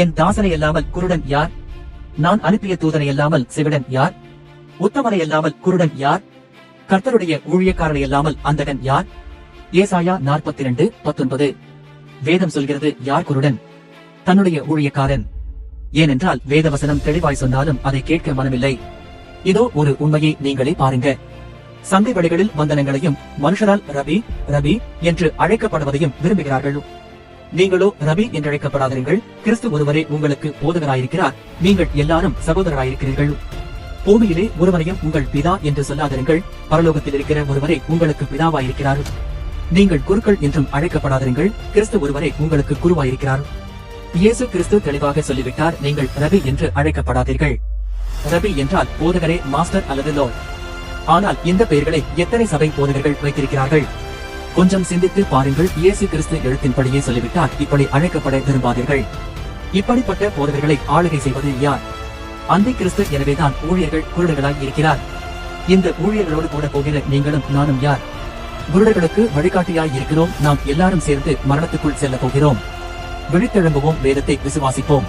என் தாசனை அல்லாமல் குருடன் யார்? நான் அனுப்பிய தூதனை அல்லாமல் செவிடன் யார்? உத்தமனை அல்லாமல் குருடன் யார்? கர்த்தருடைய ஊழியக்காரனை அல்லாமல் அந்தகன் யார்? ஏசாயா நாற்பத்தி ரெண்டு பத்தொன்பது. வேதம் சொல்கிறது யார் குருடன்? தன்னுடைய ஊழியக்காரன். ஏனென்றால் வேதவசனம் தெளிவாய் சொன்னாலும் அதை கேட்க மனமில்லை. இதோ ஒரு உண்மையை நீங்களே பாருங்க. சந்தை வழிகளில் வந்தனங்களையும் மனுஷரால் ரபி ரபி என்று அழைக்கப்படுவதையும் விரும்புகிறார்கள். நீங்களோ ரபி என்றழைக்கப்படாதீர்கள் கிறிஸ்து ஒருவரே உங்களுக்கு போதகராயிருக்கிறார். நீங்கள் எல்லாரும் சகோதரராயிருக்கிறீர்கள். பூமியிலே ஒருவரையும் உங்கள் பிதா என்று சொல்லாதிருங்கள். பரலோகத்தில் இருக்கிற ஒருவரே உங்களுக்கு பிதாவாயிருக்கிறார். நீங்கள் குருக்கள் என்றும் அழைக்கப்படாதீர்கள் கிறிஸ்து ஒருவரே உங்களுக்கு குருவாயிருக்கிறார். இயேசு கிறிஸ்து தெளிவாக சொல்லிவிட்டார். நீங்கள் ரபி என்று அழைக்கப்படாதீர்கள். ரபி என்றால் போதகரே மாஸ்டர் அல்லது லோர் ஆனால் இந்த பெயர்களை எத்தனை சபை போதகர்கள் வைத்திருக்கிறார்கள்? கொஞ்சம் சிந்தித்து பாருங்கள் இயேசு கிறிஸ்து எழுத்தின்படியே சொல்லிவிட்டால் இப்படி அழைக்கப்பட விரும்பாதீர்கள். இப்படிப்பட்ட போதகர்களை ஆளுகை செய்வது யார்? அந்த கிறிஸ்து எனவேதான் ஊழியர்கள் குருடர்களாய் இருக்கிறார். இந்த ஊழியர்களோடு கூட போகிற நீங்களும் நானும் யார்? குருடர்களுக்கு வழிகாட்டியாய் இருக்கிறோம் நாம் எல்லாரும் சேர்ந்து மரணத்துக்குள் செல்ல போகிறோம். விழித்தெழும்புவோம் வேதத்தை விசுவாசிப்போம்.